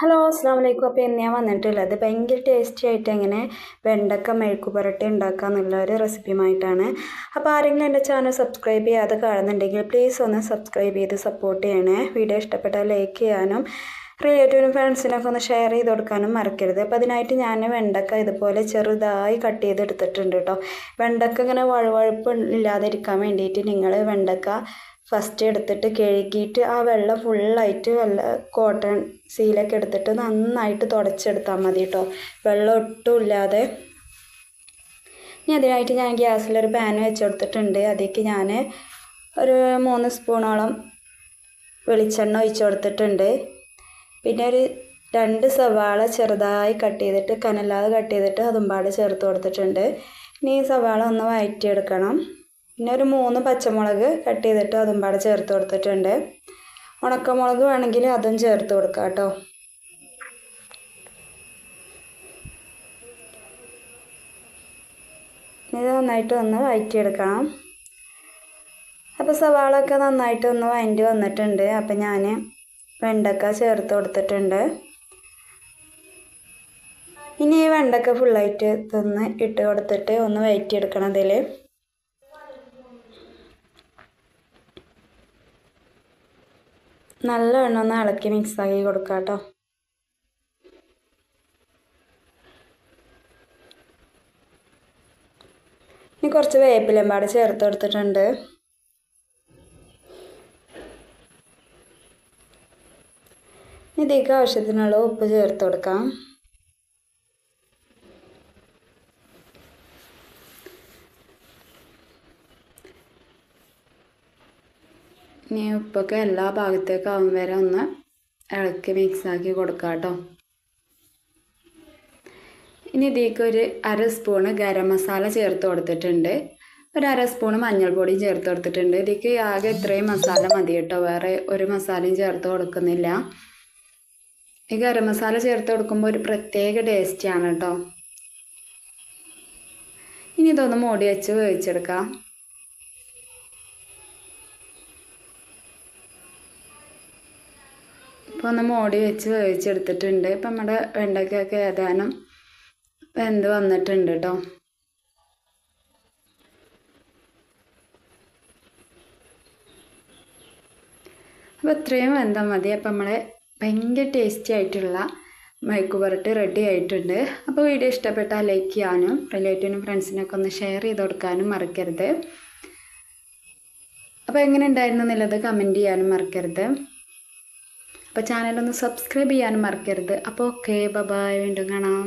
Hello അസ്സാം വലൈക്കും അപ്പോൾ ഞാൻ വന്നിട്ടുള്ളത് ഭയങ്കര ടേസ്റ്റി ആയിട്ട് എങ്ങനെ വെണ്ടക്ക മെഴുക്ക് പുരട്ടി ഉണ്ടാക്കുക എന്നുള്ള ഒരു റെസിപ്പിയുമായിട്ടാണ്. അപ്പോൾ ആരെങ്കിലും എന്റെ ചാനൽ സബ്സ്ക്രൈബ് ചെയ്യാതെ കാണുന്നുണ്ടെങ്കിൽ പ്ലീസ് ഒന്ന് സബ്സ്ക്രൈബ് ചെയ്ത് സപ്പോർട്ട് ചെയ്യണേ. വീഡിയോ ഇഷ്ടപ്പെട്ടാൽ ലൈക്ക് ചെയ്യാനും റിലേറ്റീവിനും ഫ്രണ്ട്സിനൊക്കെ ഒന്ന് ഷെയർ ചെയ്ത് കൊടുക്കാനും മറക്കരുത്. അപ്പോൾ അതിനായിട്ട് ഞാൻ വെണ്ടക്ക ഇതുപോലെ ചെറുതായി കട്ട് ചെയ്തെടുത്തിട്ടുണ്ട് കേട്ടോ. വെണ്ടക്ക ഇങ്ങനെ വഴുവഴുപ്പ് ഇല്ലാതിരിക്കാൻ വേണ്ടിയിട്ട് നിങ്ങൾ വെണ്ടക്ക ഫസ്റ്റ് എടുത്തിട്ട് കഴുകിയിട്ട് ആ വെള്ളം ഫുള്ളായിട്ട് നല്ല കോട്ടൺ സീലൊക്കെ എടുത്തിട്ട് നന്നായിട്ട് തുടച്ചെടുത്താൽ മതി കേട്ടോ വെള്ളം ഒട്ടും ഇല്ലാതെ. ഇനി അതിനായിട്ട് ഞാൻ ഗ്യാസിലൊരു പാൻ വെച്ച് കൊടുത്തിട്ടുണ്ട്. അതിലേക്ക് ഞാൻ ഒരു മൂന്ന് സ്പൂണോളം വെളിച്ചെണ്ണ ഒഴിച്ച് കൊടുത്തിട്ടുണ്ട്. പിന്നെ ഒരു രണ്ട് സവാള ചെറുതായി കട്ട് ചെയ്തിട്ട് കനല്ലാതെ കട്ട് ചെയ്തിട്ട് അതും പാടെ ചേർത്ത് കൊടുത്തിട്ടുണ്ട്. ഇനി ഈ സവാള ഒന്ന് വഴറ്റിയെടുക്കണം പിന്നെ ഒരു മൂന്ന് പച്ചമുളക് കട്ട് ചെയ്തിട്ട് അതും പാടെ ചേർത്ത് കൊടുത്തിട്ടുണ്ട്. ഉണക്കമുളക് വേണമെങ്കിൽ അതും ചേർത്ത് കൊടുക്കാം കേട്ടോ. ഇത് നന്നായിട്ട് ഒന്ന് വഴറ്റിയെടുക്കണം അപ്പോൾ സവാളൊക്കെ നന്നായിട്ട് ഒന്ന് വഴറ്റി വന്നിട്ടുണ്ട്. അപ്പം ഞാൻ വെണ്ടക്ക ചേർത്ത് കൊടുത്തിട്ടുണ്ട്. ഇനി ഈ വെണ്ടക്ക ഫുള്ളായിട്ട് ഇതൊന്ന് ഇട്ട് കൊടുത്തിട്ട് ഒന്ന് വഴറ്റിയെടുക്കണം ഇതിൽ നല്ലവണ്ണം ഒന്ന് ഇളക്കി മിക്സാക്കി കൊടുക്കാം കേട്ടോ ഇനി കുറച്ച് വേപ്പിലും പാടെ ചേർത്ത് കൊടുത്തിട്ടുണ്ട്. ഇതിലേക്ക് ആവശ്യത്തിനുള്ള ഉപ്പ് ചേർത്ത് കൊടുക്കാം. ഇനി ഉപ്പൊക്കെ എല്ലാ ഭാഗത്തേക്കാവും വരെ ഒന്ന് ഇളക്കി മിക്സാക്കി കൊടുക്കാം കേട്ടോ ഇനി ഇതിലേക്ക് ഒരു അര സ്പൂണ് ഗരം മസാല ചേർത്ത് കൊടുത്തിട്ടുണ്ട്. ഒരു അര സ്പൂണ് മഞ്ഞൾപ്പൊടി ചേർത്ത് കൊടുത്തിട്ടുണ്ട്. ഇതിലേക്ക് ആകെ ഇത്രയും മസാല മതി കേട്ടോ വേറെ ഒരു മസാലയും ചേർത്ത് കൊടുക്കുന്നില്ല. ഈ ഗരം മസാല ചേർത്ത് കൊടുക്കുമ്പോൾ ഒരു പ്രത്യേക ടേസ്റ്റാണ് കേട്ടോ ഇനി ഇതൊന്ന് മൂടി വെച്ച് വേവിച്ചെടുക്കാം. ഇപ്പോൾ ഒന്ന് മോടി വെച്ച് വേവിച്ചെടുത്തിട്ടുണ്ട്. ഇപ്പം നമ്മുടെ വെണ്ടയ്ക്കൊക്കെ ഏതാനും വെന്ത് വന്നിട്ടുണ്ട് കേട്ടോ അപ്പോൾ ഇത്രയും വെന്താൽ മതി. അപ്പം നമ്മളെ ഭയങ്കര ടേസ്റ്റി ആയിട്ടുള്ള മയക്കു പുരട്ട് റെഡി ആയിട്ടുണ്ട്. അപ്പോൾ വീഡിയോ ഇഷ്ടപ്പെട്ടാൽ ലൈക്ക് ചെയ്യാനും റിലേറ്റീവിനും ഫ്രണ്ട്സിനൊക്കെ ഒന്ന് ഷെയർ ചെയ്ത് കൊടുക്കാനും മറക്കരുത്. അപ്പോൾ എങ്ങനെ ഉണ്ടായിരുന്നു എന്നുള്ളത് കമന്റ് ചെയ്യാനും മറക്കരുത്. അപ്പോൾ ചാനലൊന്ന് സബ്സ്ക്രൈബ് ചെയ്യാനും മറക്കരുത്. അപ്പോൾ ഓക്കെ ബബായ് വീണ്ടും കാണാം.